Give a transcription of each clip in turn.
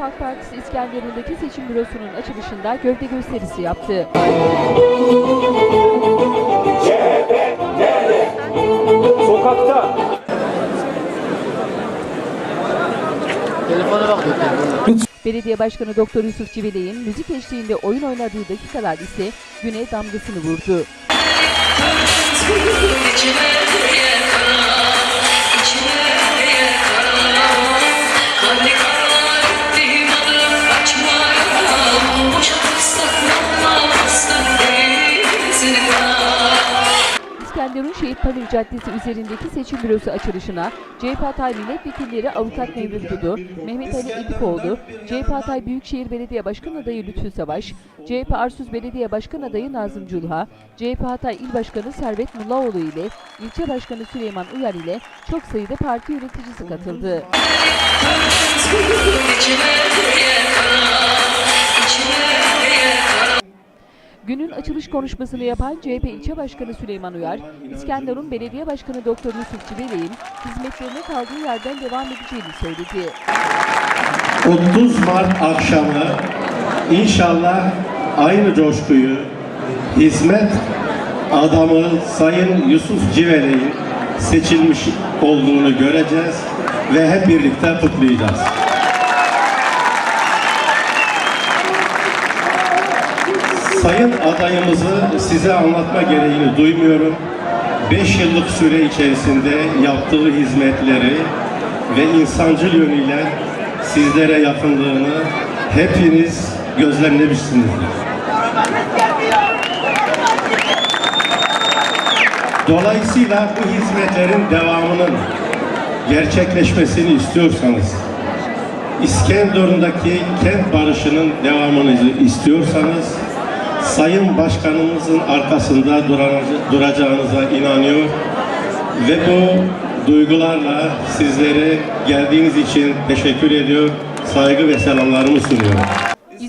Halk Partisi İskenderun'daki seçim bürosunun açılışında gövde gösterisi yaptı. Sokakta Telefona bak. Belediye Başkanı Doktor Yusuf Civelek'in müzik eşliğinde oyun oynadığı dakikalar ise güne damgasını vurdu. İskenderun Şehit Pamuğu Caddesi üzerindeki seçim bürosu açılışına CHP Hatay Milletvekilleri Avukat Mevlüt Dudu, Mehmet Ali Edipoğlu, CHP Hatay Büyükşehir Belediye Başkan Adayı Lütfü Savaş, CHP Arsuz Belediye Başkan Adayı Nazım Culha, CHP Hatay İl Başkanı Servet Mullaoğlu ile ilçe başkanı Süleyman Uyar ile çok sayıda parti yöneticisi katıldı. Günün açılış konuşmasını yapan CHP ilçe başkanı Süleyman Uyar, İskenderun Belediye Başkanı Doktor Yusuf Civelek'in hizmetlerine kaldığı yerden devam edeceğini söyledi. 30 Mart akşamı inşallah aynı coşkuyu hizmet adamı Sayın Yusuf Civelek'in seçilmiş olduğunu göreceğiz ve hep birlikte kutlayacağız. Sayın adayımızı size anlatma gereğini duymuyorum. 5 yıllık süre içerisinde yaptığı hizmetleri ve insancıl yönüyle sizlere yakınlığını hepiniz gözlemlemişsinizdir. Dolayısıyla bu hizmetlerin devamının gerçekleşmesini istiyorsanız, İskenderun'daki kent barışının devamını istiyorsanız, Sayın Başkanımızın arkasında dura- duracağınıza inanıyor ve bu duygularla sizlere geldiğiniz için teşekkür ediyor, saygı ve selamlarımı sunuyorum.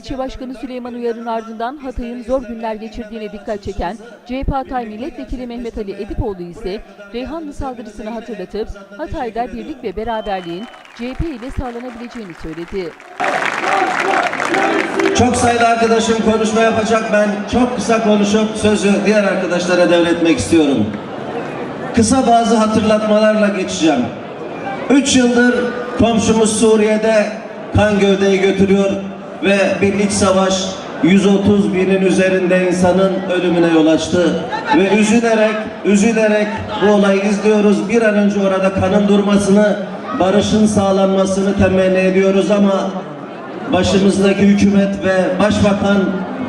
İlçe Başkanı Süleyman Uyar'ın ardından Hatay'ın zor günler geçirdiğine dikkat çeken CHP Hatay Milletvekili Mehmet Ali Edipoğlu ise Reyhanlı saldırısını hatırlatıp Hatay'da birlik ve beraberliğin CHP ile sağlanabileceğini söyledi. Çok sayıda arkadaşım konuşma yapacak. Ben çok kısa konuşup sözü diğer arkadaşlara devretmek istiyorum. Kısa bazı hatırlatmalarla geçeceğim. Üç yıldır komşumuz Suriye'de kan gövdeyi götürüyor ve bir iç savaş 130 binin üzerinde insanın ölümüne yol açtı. Ve üzülerek, üzülerek bu olayı izliyoruz. Bir an önce orada kanın durmasını, barışın sağlanmasını temenni ediyoruz ama başımızdaki hükümet ve başbakan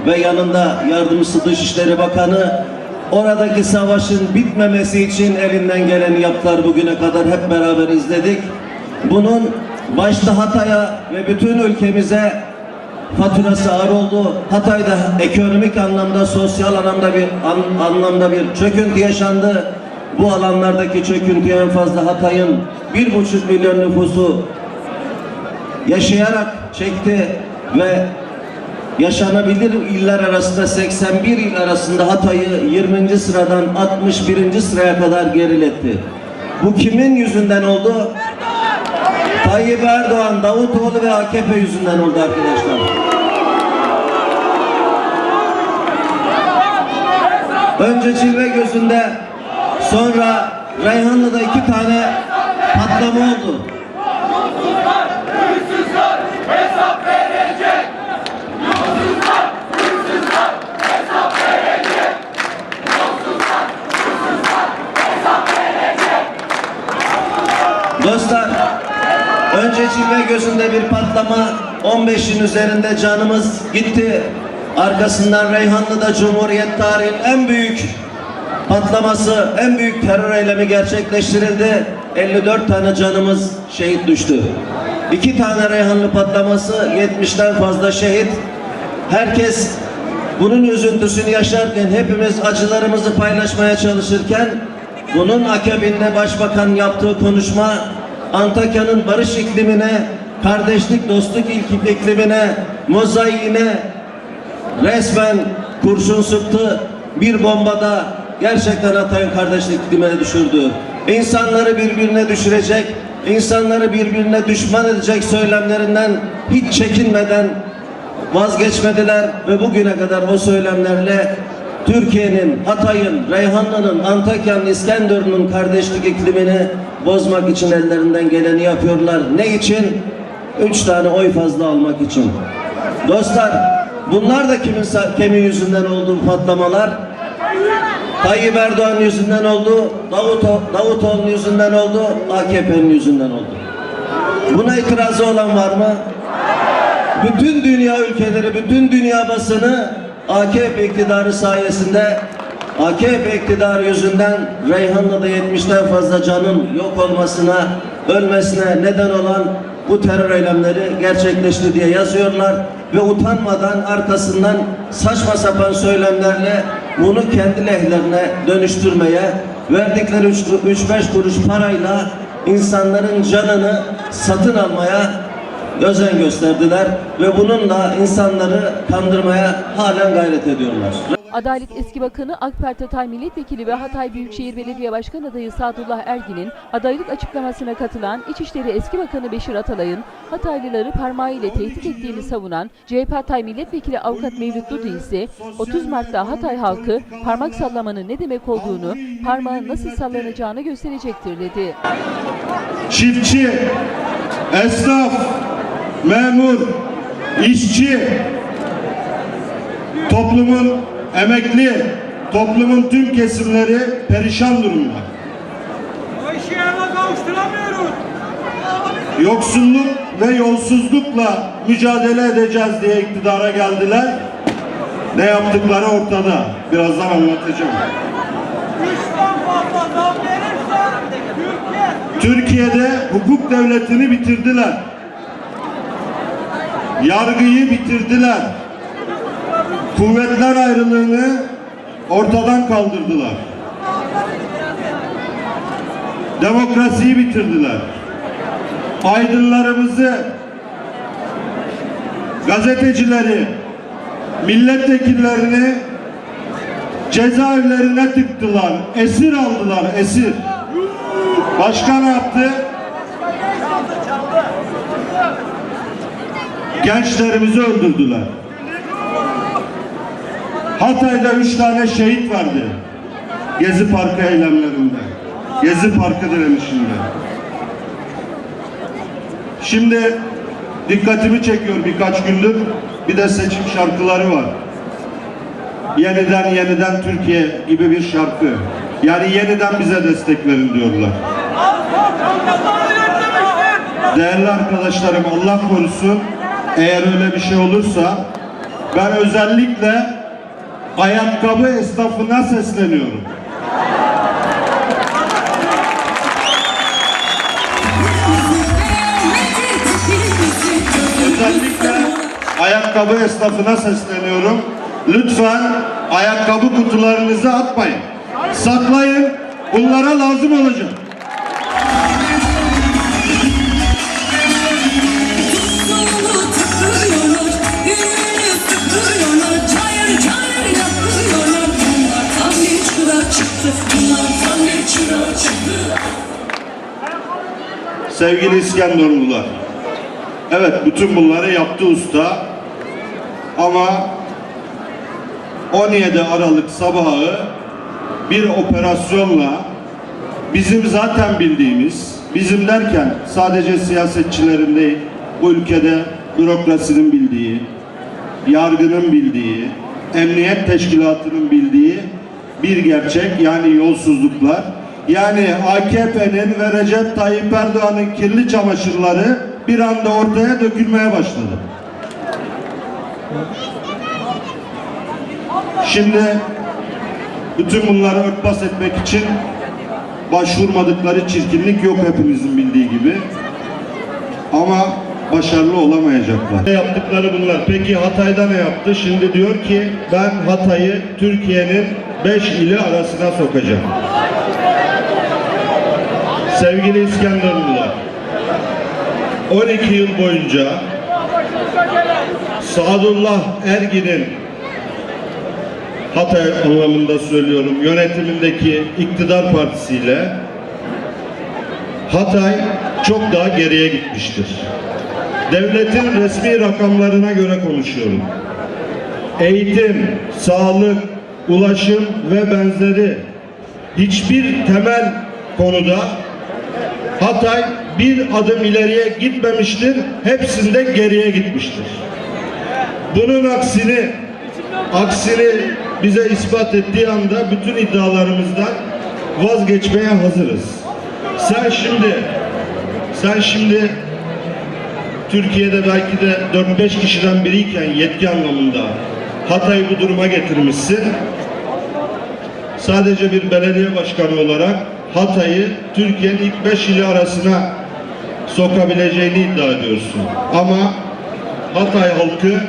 ve yanında yardımcısı Dışişleri Bakanı oradaki savaşın bitmemesi için elinden geleni yaptılar bugüne kadar hep beraber izledik. Bunun başta Hatay'a ve bütün ülkemize faturası ağır oldu. Hatay'da ekonomik anlamda, sosyal anlamda bir an- anlamda bir çöküntü yaşandı. Bu alanlardaki çöküntü en fazla Hatay'ın bir buçuk milyon nüfusu yaşayarak çekti ve yaşanabilir iller arasında 81 il arasında Hatay'ı 20. sıradan 61. sıraya kadar geriletti. Bu kimin yüzünden oldu? Tayyip Erdoğan, Davutoğlu ve AKP yüzünden oldu arkadaşlar. Önce Cilve gözünde, sonra Reyhanlı'da iki tane patlama oldu. Dostlar, önce Cilve gözünde bir patlama, 15'in üzerinde canımız gitti. Arkasından Reyhanlı'da Cumhuriyet tarihinin en büyük patlaması, en büyük terör eylemi gerçekleştirildi. 54 tane canımız şehit düştü. İki tane Reyhanlı patlaması, 70'ten fazla şehit. Herkes bunun üzüntüsünü yaşarken, hepimiz acılarımızı paylaşmaya çalışırken, bunun akabinde başbakan yaptığı konuşma Antakya'nın barış iklimine, kardeşlik, dostluk iklimine, mozaiğine resmen kurşun sıktı. Bir bombada gerçekten Hatay'ın kardeşlik iklimine düşürdü. İnsanları birbirine düşürecek, insanları birbirine düşman edecek söylemlerinden hiç çekinmeden vazgeçmediler ve bugüne kadar o söylemlerle Türkiye'nin, Hatay'ın, Reyhanlı'nın, Antakya'nın, İskenderun'un kardeşlik iklimini bozmak için ellerinden geleni yapıyorlar. Ne için? Üç tane oy fazla almak için. Dostlar, bunlar da kimin kemiği yüzünden oldu patlamalar? Tayyip Erdoğan yüzünden oldu, Davut Davutoğlu yüzünden oldu, AKP'nin yüzünden oldu. Buna itirazı olan var mı? Bütün dünya ülkeleri, bütün dünya basını AKP iktidarı sayesinde AKP iktidarı yüzünden Reyhanlı'da 70'ten fazla canın yok olmasına, ölmesine neden olan bu terör eylemleri gerçekleşti diye yazıyorlar ve utanmadan arkasından saçma sapan söylemlerle bunu kendi lehlerine dönüştürmeye verdikleri 3-5 kuruş parayla insanların canını satın almaya özen gösterdiler ve bununla insanları kandırmaya halen gayret ediyorlar. Adalet Eski Bakanı AK Parti Milletvekili ve Hatay Büyükşehir Belediye Başkan adayı Sadullah Ergin'in adaylık açıklamasına katılan İçişleri Eski Bakanı Beşir Atalay'ın Hataylıları parmağıyla tehdit ettiğini savunan CHP Hatay Milletvekili Avukat Mevlüt Dudu ise 30 Mart'ta Hatay halkı parmak sallamanın ne demek olduğunu, parmağın nasıl sallanacağını gösterecektir dedi. çiftçi, esnaf, memur, işçi, toplumun emekli, toplumun tüm kesimleri perişan durumda. O işi eve kavuşturamıyoruz. Yoksulluk ve yolsuzlukla mücadele edeceğiz diye iktidara geldiler. Ne yaptıkları ortada. Birazdan anlatacağım. Türkiye'de hukuk devletini bitirdiler. Yargıyı bitirdiler. Kuvvetler ayrılığını ortadan kaldırdılar. Demokrasiyi bitirdiler. Aydınlarımızı, gazetecileri, milletvekillerini cezaevlerine tıktılar. Esir aldılar, esir. Başka ne yaptı? Gençlerimizi öldürdüler. Hatay'da üç tane şehit vardı. Gezi Parkı eylemlerinde. Gezi Parkı direnişinde. Şimdi dikkatimi çekiyor birkaç gündür. Bir de seçim şarkıları var. Yeniden yeniden Türkiye gibi bir şarkı. Yani yeniden bize destek verin diyorlar. Değerli arkadaşlarım Allah korusun eğer öyle bir şey olursa ben özellikle ayakkabı esnafına sesleniyorum. Özellikle ayakkabı esnafına sesleniyorum. Lütfen ayakkabı kutularınızı atmayın. Saklayın. Bunlara lazım olacak. Sevgili İskenderunlular. Evet bütün bunları yaptı usta. Ama 17 Aralık sabahı bir operasyonla bizim zaten bildiğimiz, bizim derken sadece siyasetçilerin değil, bu ülkede bürokrasinin bildiği, yargının bildiği, emniyet teşkilatının bildiği bir gerçek yani yolsuzluklar. Yani AKP'nin ve Recep Tayyip Erdoğan'ın kirli çamaşırları bir anda ortaya dökülmeye başladı. Şimdi bütün bunları örtbas etmek için başvurmadıkları çirkinlik yok hepimizin bildiği gibi. Ama başarılı olamayacaklar. Ne yaptıkları bunlar. Peki Hatay'da ne yaptı? Şimdi diyor ki ben Hatay'ı Türkiye'nin 5 ili arasına sokacağım. Sevgili İskenderunlular, 12 yıl boyunca Sadullah Ergin'in Hatay anlamında söylüyorum yönetimindeki iktidar partisiyle Hatay çok daha geriye gitmiştir. Devletin resmi rakamlarına göre konuşuyorum. Eğitim, sağlık, ulaşım ve benzeri hiçbir temel konuda Hatay bir adım ileriye gitmemiştir, hepsinde geriye gitmiştir. Bunun aksini aksini bize ispat ettiği anda bütün iddialarımızdan vazgeçmeye hazırız. Sen şimdi sen şimdi Türkiye'de belki de 4-5 kişiden biriyken yetki anlamında Hatay'ı bu duruma getirmişsin. Sadece bir belediye başkanı olarak Hatay'ı Türkiye'nin ilk 5 ili arasına sokabileceğini iddia ediyorsun. Ama Hatay halkı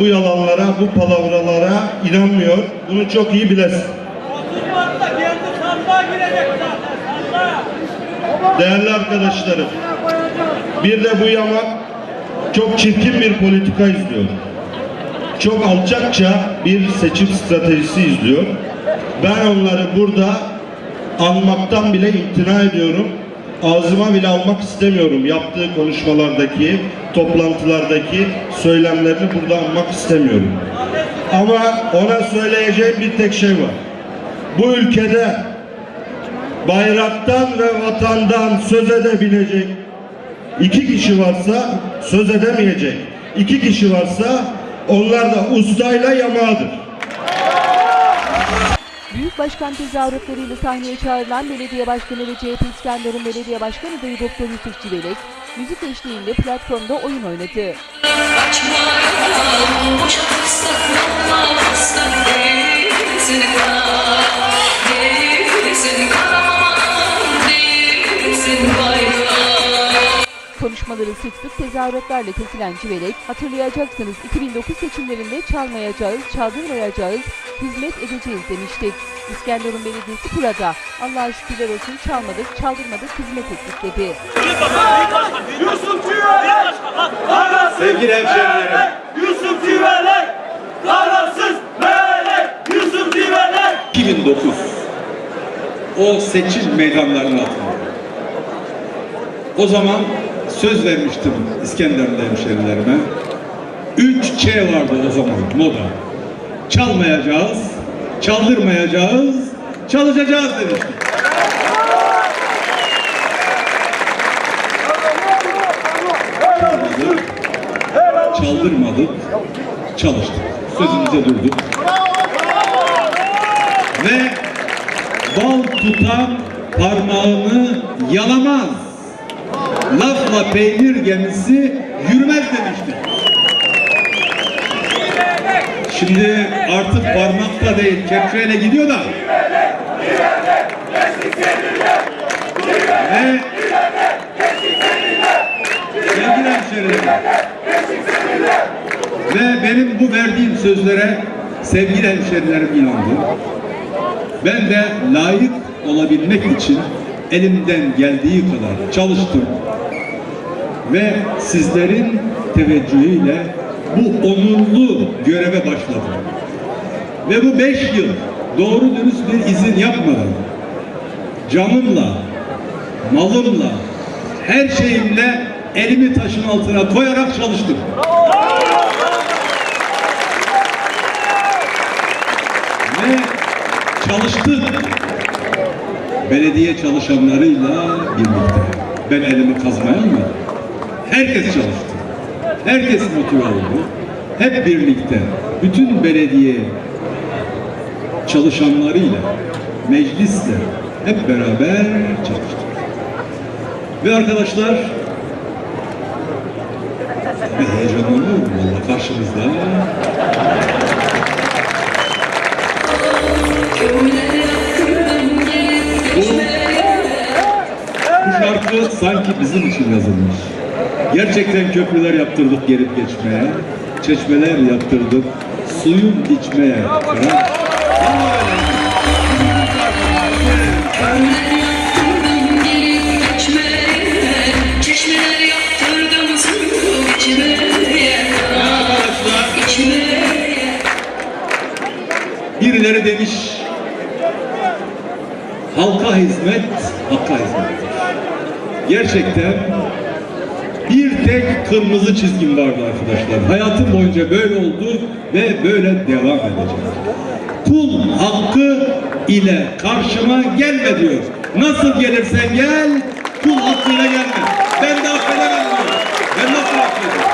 bu yalanlara, bu palavralara inanmıyor. Bunu çok iyi bilesin. 30 Mart'ta kendi sandığa girecek zaten sandığa. Değerli arkadaşlarım, bir de bu yamak çok çirkin bir politika izliyor. Çok alçakça bir seçim stratejisi izliyor. Ben onları burada anmaktan bile imtina ediyorum. Ağzıma bile almak istemiyorum. Yaptığı konuşmalardaki, toplantılardaki söylemlerini burada anmak istemiyorum. Ama ona söyleyeceğim bir tek şey var. Bu ülkede bayraktan ve vatandan söz edebilecek iki kişi varsa söz edemeyecek. İki kişi varsa onlar da ustayla yamağıdır. Büyük Başkan tezahüratlarıyla sahneye çağrılan Belediye Başkanı ve CHP İskenderun Belediye Başkanı adayı Doktor Yusuf Civelek, müzik eşliğinde platformda oyun oynadı. Kaçma Konuşmaları sık sık tezahüratlarla kesilen Civelek, hatırlayacaksınız 2009 seçimlerinde çalmayacağız, çaldırmayacağız, hizmet edeceğiz demiştik. İskenderun Belediyesi burada. Allah'a şükürler olsun çalmadık, çaldırmadık, hizmet ettik dedi. Yusuf Civelek! Kararsız Sevgili hemşehrilerim. Yusuf Civelek! Kararsız melek! Yusuf Civelek! 2009 o seçim meydanlarını hatırlıyorum. O zaman söz vermiştim İskenderun'da hemşerilerime. 3Ç vardı o zaman moda. Çalmayacağız, çaldırmayacağız, çalışacağız demiştim. Çalmadık, çaldırmadık, çalıştık. Sözümüze durduk. Ve bal tutan parmağını yalamaz. Lafla peynir gemisi yürümez demişti. Şimdi artık parmakta değil kepçeyle gidiyor da. Ve sevgili hemşehrilerim ve benim bu verdiğim sözlere sevgili hemşerilerim inandı. Ben de layık olabilmek için elimden geldiği kadar çalıştım. Ve sizlerin teveccühüyle bu onurlu göreve başladım. Ve bu beş yıl doğru dürüst bir izin yapmadan canımla, malımla, her şeyimle elimi taşın altına koyarak çalıştım. Ve çalıştık. Belediye çalışanlarıyla birlikte. Ben elimi kazmaya mı? Herkes çalıştı. Herkes motive oldu. Hep birlikte bütün belediye çalışanlarıyla, meclisle hep beraber çalıştık. Ve arkadaşlar bir heyecanlanıyorum valla karşımızda. Şarkı sanki bizim için yazılmış. Gerçekten köprüler yaptırdık gelip geçmeye, çeşmeler yaptırdık suyun içmeye. Birileri demiş halka hizmet, hakka hizmettir. Gerçekten bir tek kırmızı çizgim vardı arkadaşlar. Hayatım boyunca böyle oldu ve böyle devam edecek. Kul hakkı ile karşıma gelme diyor. Nasıl gelirsen gel, kul hakkıyla gelme. Ben de affedemem diyor. Ben nasıl affedeyim?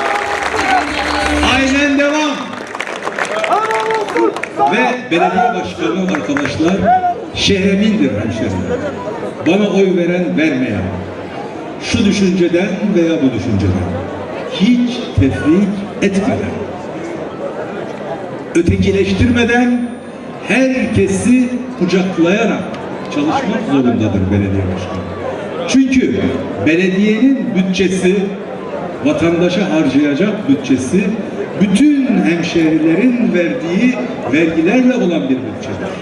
Aynen devam. Ve belediye başkanı arkadaşlar şehremindir hemşehrim. Bana oy veren vermeyen. Şu düşünceden veya bu düşünceden. Hiç tefrik etmeden. Ötekileştirmeden herkesi kucaklayarak çalışmak zorundadır belediye başkanı. Çünkü belediyenin bütçesi vatandaşa harcayacak bütçesi bütün hemşehrilerin verdiği vergilerle olan bir bütçedir.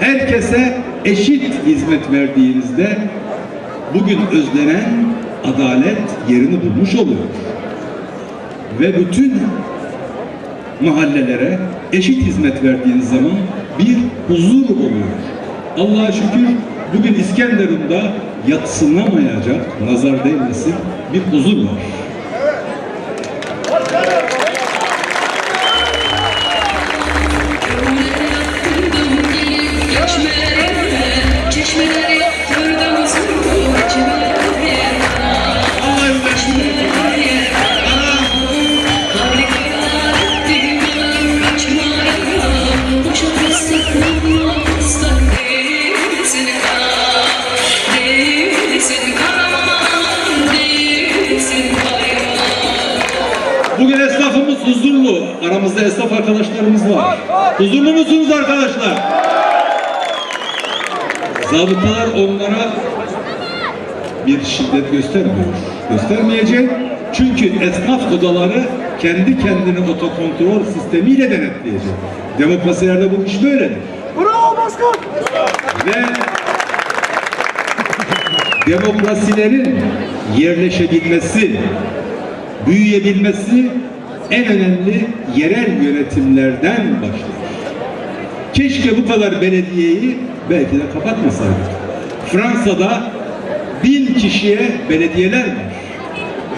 Herkese eşit hizmet verdiğinizde bugün özlenen adalet yerini bulmuş oluyor. Ve bütün mahallelere eşit hizmet verdiğiniz zaman bir huzur oluyor. Allah'a şükür bugün İskenderun'da yatsınamayacak, nazar değmesin bir huzur var. Bir şiddet göstermiyor. Göstermeyecek. Çünkü esnaf odaları kendi kendini otokontrol sistemiyle denetleyecek. Demokrasilerde bu iş böyledir. Bravo başkan! Ve demokrasilerin yerleşebilmesi, büyüyebilmesi en önemli yerel yönetimlerden başlar. Keşke bu kadar belediyeyi belki de kapatmasaydık. Fransa'da bin kişiye belediyeler var.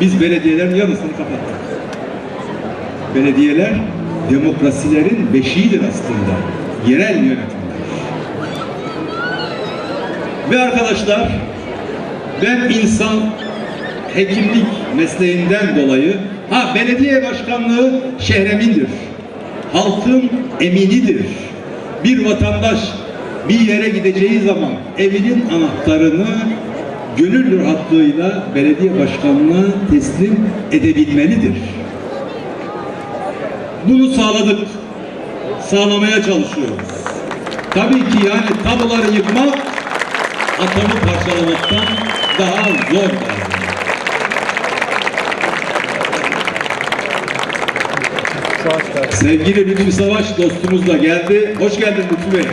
Biz belediyelerin yarısını kapattık. Belediyeler demokrasilerin beşiğidir aslında. Yerel yönetimler. Ve arkadaşlar ben insan hekimlik mesleğinden dolayı ha belediye başkanlığı şehremindir. Halkın eminidir. Bir vatandaş bir yere gideceği zaman evinin anahtarını gönül rahatlığıyla belediye başkanlığına teslim edebilmelidir. Bunu sağladık. Sağlamaya çalışıyoruz. Tabii ki yani tabuları yıkmak atomu parçalamaktan daha zor. Sevgili Lütfü Savaş dostumuz da geldi. Hoş geldin Lütfü Bey.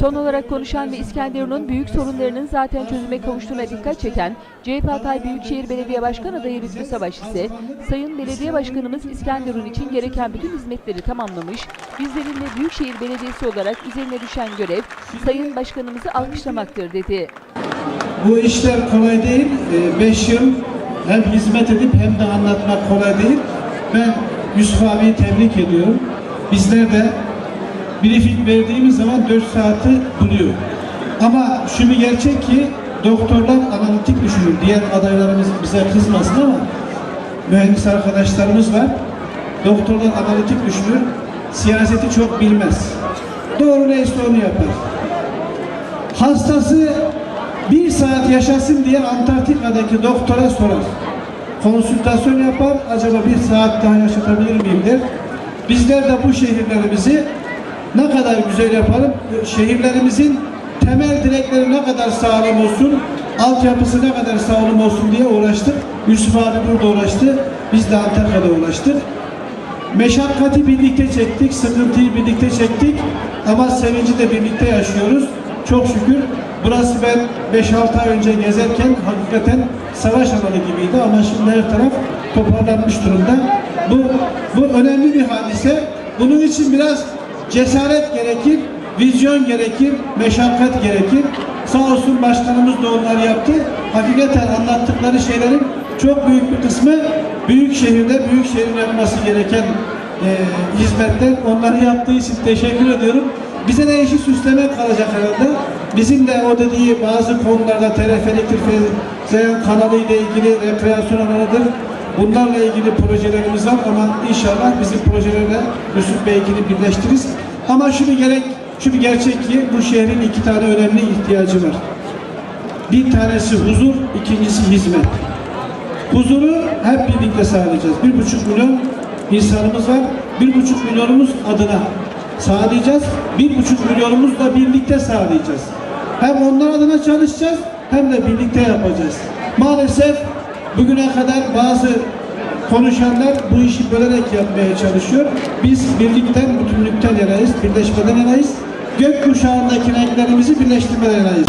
Son olarak konuşan ve İskenderun'un büyük sorunlarının zaten çözüme kavuştuğuna dikkat çeken CHP Hatay Büyükşehir Belediye Başkan adayı Lütfü Savaş ise Sayın Belediye Başkanımız İskenderun için gereken bütün hizmetleri tamamlamış, bizlerin de Büyükşehir Belediyesi olarak üzerine düşen görev Sayın Başkanımızı alkışlamaktır dedi. Bu işler kolay değil. 5 yıl hem hizmet edip hem de anlatmak kolay değil. Ben Yusuf abiyi tebrik ediyorum. Bizler de briefing verdiğimiz zaman 4 saati buluyor. Ama şu gerçek ki doktorlar analitik düşünür. Diğer adaylarımız bize kızmasın ama mühendis arkadaşlarımız var. Doktorlar analitik düşünür. Siyaseti çok bilmez. Doğru neyse onu yapar. Hastası bir saat yaşasın diye Antarktika'daki doktora sorar. Konsültasyon yapar. Acaba bir saat daha yaşatabilir miyim der. Bizler de bu şehirlerimizi ne kadar güzel yapalım, şehirlerimizin temel direkleri ne kadar sağlam olsun, altyapısı ne kadar sağlam olsun diye uğraştık. Yusuf abi burada uğraştı, biz de Antakya'da uğraştık. Meşakkati birlikte çektik, sıkıntıyı birlikte çektik ama sevinci de birlikte yaşıyoruz. Çok şükür burası ben 5-6 ay önce gezerken hakikaten savaş alanı gibiydi ama şimdi her taraf toparlanmış durumda. Bu, bu önemli bir hadise. Bunun için biraz cesaret gerekir, vizyon gerekir, meşakkat gerekir. Sağ olsun başkanımız da onları yaptı. Hakikaten anlattıkları şeylerin çok büyük bir kısmı büyük şehirde büyük şehrin yapması gereken e, hizmetler. Onları yaptığı için teşekkür ediyorum. Bize de işi süslemek kalacak herhalde. Bizim de o dediği bazı konularda teleferiktir, Zeyan kanalı ile ilgili rekreasyon alanıdır. Bunlarla ilgili projelerimiz var ama inşallah bizim projelerle Yusuf Bey'kini birleştiririz. Ama şu bir gerek, şu bir gerçek ki bu şehrin iki tane önemli ihtiyacı var. Bir tanesi huzur, ikincisi hizmet. Huzuru hep birlikte sağlayacağız. Bir buçuk milyon insanımız var. Bir buçuk milyonumuz adına sağlayacağız. Bir buçuk milyonumuz da birlikte sağlayacağız. Hem onlar adına çalışacağız hem de birlikte yapacağız. Maalesef bugüne kadar bazı konuşanlar bu işi bölerek yapmaya çalışıyor. Biz birlikten, bütünlükten yanayız, birleşmeden yanayız. Gökkuşağındaki renklerimizi birleştirmeden yanayız.